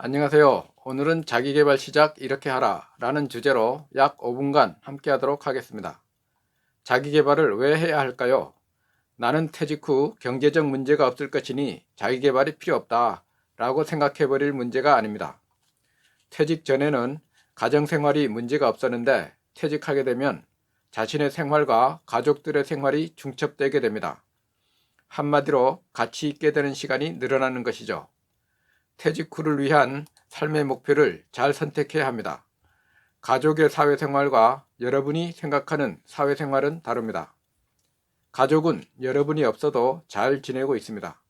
안녕하세요. 오늘은 자기개발 시작 이렇게 하라 라는 주제로 약 5분간 함께 하도록 하겠습니다. 자기개발을 왜 해야 할까요? 나는 퇴직 후 경제적 문제가 없을 것이니 자기개발이 필요 없다 라고 생각해 버릴 문제가 아닙니다. 퇴직 전에는 가정생활이 문제가 없었는데 퇴직하게 되면 자신의 생활과 가족들의 생활이 중첩되게 됩니다. 한마디로 가치 있게 되는 시간이 늘어나는 것이죠. 퇴직 후를 위한 삶의 목표를 잘 선택해야 합니다. 가족의 사회생활과 여러분이 생각하는 사회생활은 다릅니다. 가족은 여러분이 없어도 잘 지내고 있습니다.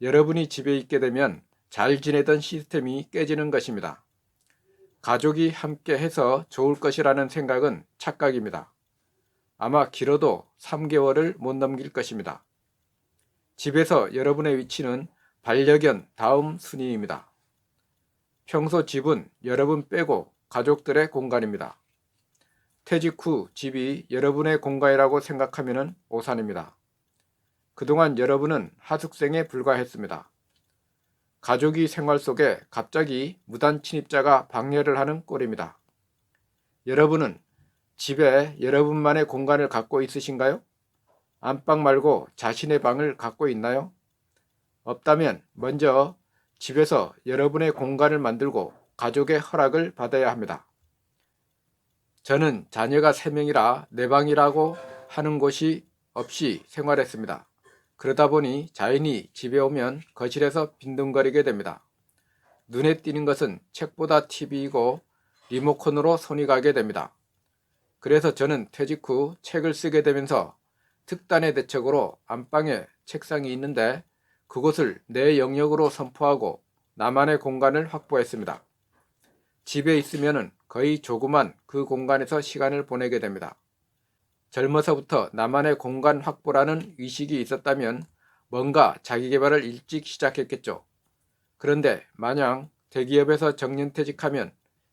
여러분이 집에 있게 되면 잘 지내던 시스템이 깨지는 것입니다. 가족이 함께 해서 좋을 것이라는 생각은 착각입니다. 아마 길어도 3개월을 못 넘길 것입니다. 집에서 여러분의 위치는 반려견 다음 순위입니다. 평소 집은 여러분 빼고 가족들의 공간입니다. 퇴직 후 집이 여러분의 공간이라고 생각하면 오산입니다. 그동안 여러분은 하숙생에 불과했습니다. 가족이 생활 속에 갑자기 무단 침입자가 방해를 하는 꼴입니다. 여러분은 집에 여러분만의 공간을 갖고 있으신가요? 안방 말고 자신의 방을 갖고 있나요? 없다면 먼저 집에서 여러분의 공간을 만들고 가족의 허락을 받아야 합니다. 저는 자녀가 3명이라 내 방이라고 하는 곳이 없이 생활했습니다. 그러다 보니 자연히 집에 오면 거실에서 빈둥거리게 됩니다. 눈에 띄는 것은 책보다 TV이고 리모컨으로 손이 가게 됩니다. 그래서 저는 퇴직 후 책을 쓰게 되면서 특단의 대책으로 안방에 책상이 있는데 그곳을 내 영역으로 선포하고 나만의 공간을 확보했습니다. 집에 있으면 거의 조그만 그 공간에서 시간을 보내게 됩니다. 젊어서부터 나만의 공간 확보라는 의식이 있었다면 뭔가 자기 개발을 일찍 시작했겠죠. 그런데 마냥 대기업에서 정년퇴직하면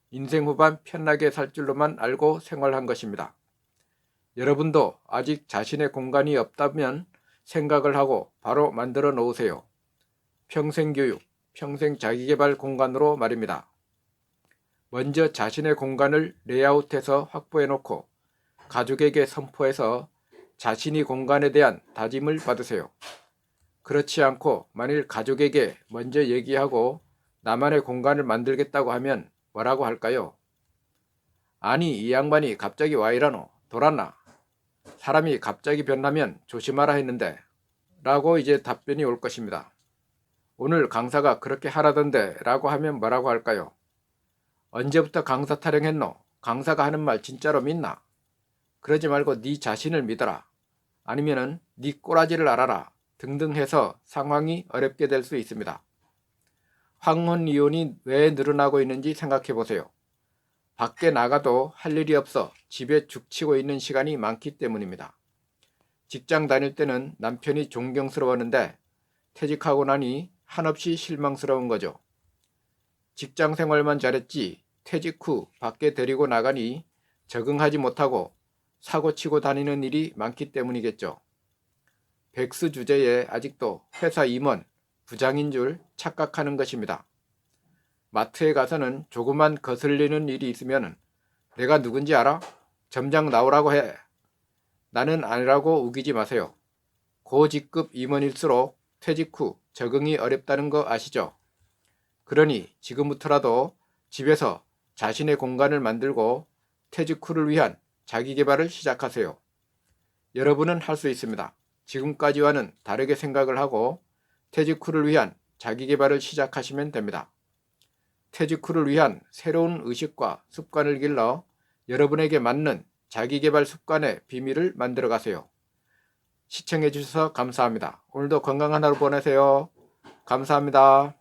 인생 후반 편하게 살 줄로만 알고 생활한 것입니다. 여러분도 아직 자신의 공간이 없다면 생각을 하고 바로 만들어 놓으세요. 평생 교육, 평생 자기개발 공간으로 말입니다. 먼저 자신의 공간을 레이아웃해서 확보해 놓고 가족에게 선포해서 자신이 공간에 대한 다짐을 받으세요. 그렇지 않고 만일 가족에게 먼저 얘기하고 나만의 공간을 만들겠다고 하면 뭐라고 할까요? 아니 이 양반이 갑자기 와 이러노 돌았나 사람이 갑자기 변하면 조심하라 했는데 라고 이제 답변이 올 것입니다. 오늘 강사가 그렇게 하라던데 라고 하면 뭐라고 할까요? 언제부터 강사 타령했노? 강사가 하는 말 진짜로 믿나? 그러지 말고 네 자신을 믿어라. 아니면은 네 꼬라지를 알아라. 등등 해서 상황이 어렵게 될 수 있습니다. 황혼 이혼이 왜 늘어나고 있는지 생각해 보세요. 밖에 나가도 할 일이 없어 집에 죽치고 있는 시간이 많기 때문입니다. 직장 다닐 때는 남편이 존경스러웠는데 퇴직하고 나니 한없이 실망스러운 거죠. 직장 생활만 잘했지 퇴직 후 밖에 데리고 나가니 적응하지 못하고 사고치고 다니는 일이 많기 때문이겠죠. 백수 주제에 아직도 회사 임원, 부장인 줄 착각하는 것입니다. 마트에 가서는 조그만 거슬리는 일이 있으면 내가 누군지 알아? 점장 나오라고 해. 나는 아니라고 우기지 마세요. 고직급 임원일수록 퇴직 후 적응이 어렵다는 거 아시죠? 그러니 지금부터라도 집에서 자신의 공간을 만들고 퇴직 후를 위한 자기 개발을 시작하세요. 여러분은 할 수 있습니다. 지금까지와는 다르게 생각을 하고 퇴직 후를 위한 자기 개발을 시작하시면 됩니다. 퇴직 후를 위한 새로운 의식과 습관을 길러 여러분에게 맞는 자기개발 습관의 비밀을 만들어 가세요. 시청해 주셔서 감사합니다. 오늘도 건강한 하루 보내세요. 감사합니다.